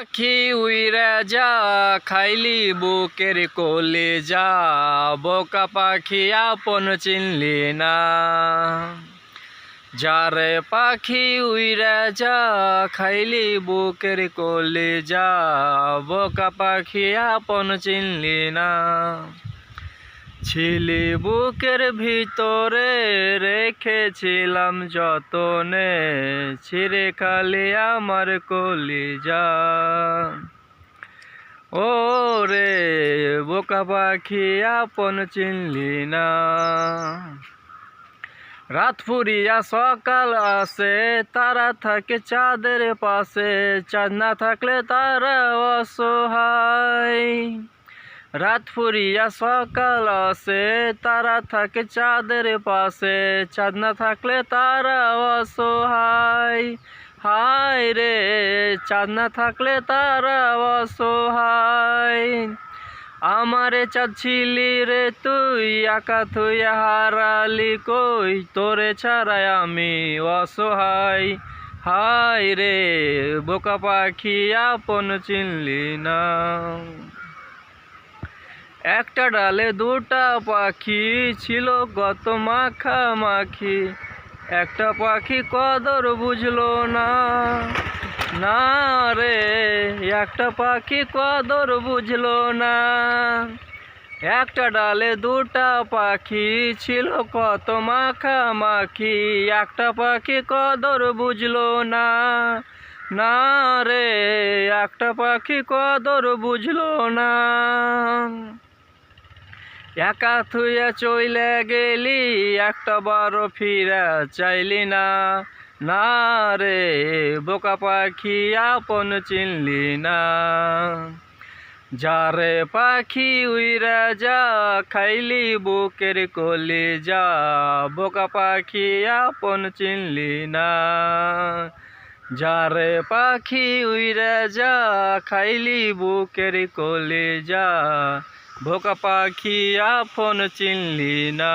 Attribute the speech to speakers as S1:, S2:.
S1: পাখি উইরা যা, খাইলি বুকের কোলে যা, বোকা পাখি আপন চিনলি না। যারে পাখি উইরা যা, খাইলি বুকের কোলে যা, বোকা পাখি আপন চিনলি না। ছিলি বুকের ভিতরে রেখেছিলাম যতনে, ছিঁড়ে খালি আমার কলিজা। ও রে বোকা পাখি আপন চিনলি না। রাত ফুরিয়া সকাল আসে, তারা থাকে চাঁদের পাশে, চাঁদ না থাকলে তারা অসহায়। রাত ফুরিয়া সকাল আসে, তারা থাকে চাঁদের পাশে। চাঁদ না থাকলে তারা অসহায়। হায় রে, চাঁদ না থাকলে তারা অসহায়। আমারে চাচ্ছিলি রে তুই, একা তুই হারালি কই? তোরে ছাড়াই আমি অসহায়। হায় রে, বোকা পাখি আপন চিনলি না। একটা ডালে দুটা পাখি ছিল গত মাখামাখি। একটা পাখি কদর বুঝলো না না রে। একটা পাখি কদর বুঝলো না, একটা ডালে দুটা পাখি ছিল, কত মাখামাখি। একটা পাখি কদর বুঝলো না না রে। একটা পাখি কদর বুঝলো না। একা থুয়ে চইলে গেলি, একটা বারো ফিরা চাইলি না। না রে, বোকা পাখি আপন চিনলি না। যারে পাখি উইরা যা, খাইলি বুকের কলি যা বোকা পাখি আপন চিনলি না। যারে পাখি উইরা যা, খাইলি বুকের কলি যা বোকা পাখি আপন চিনলি না।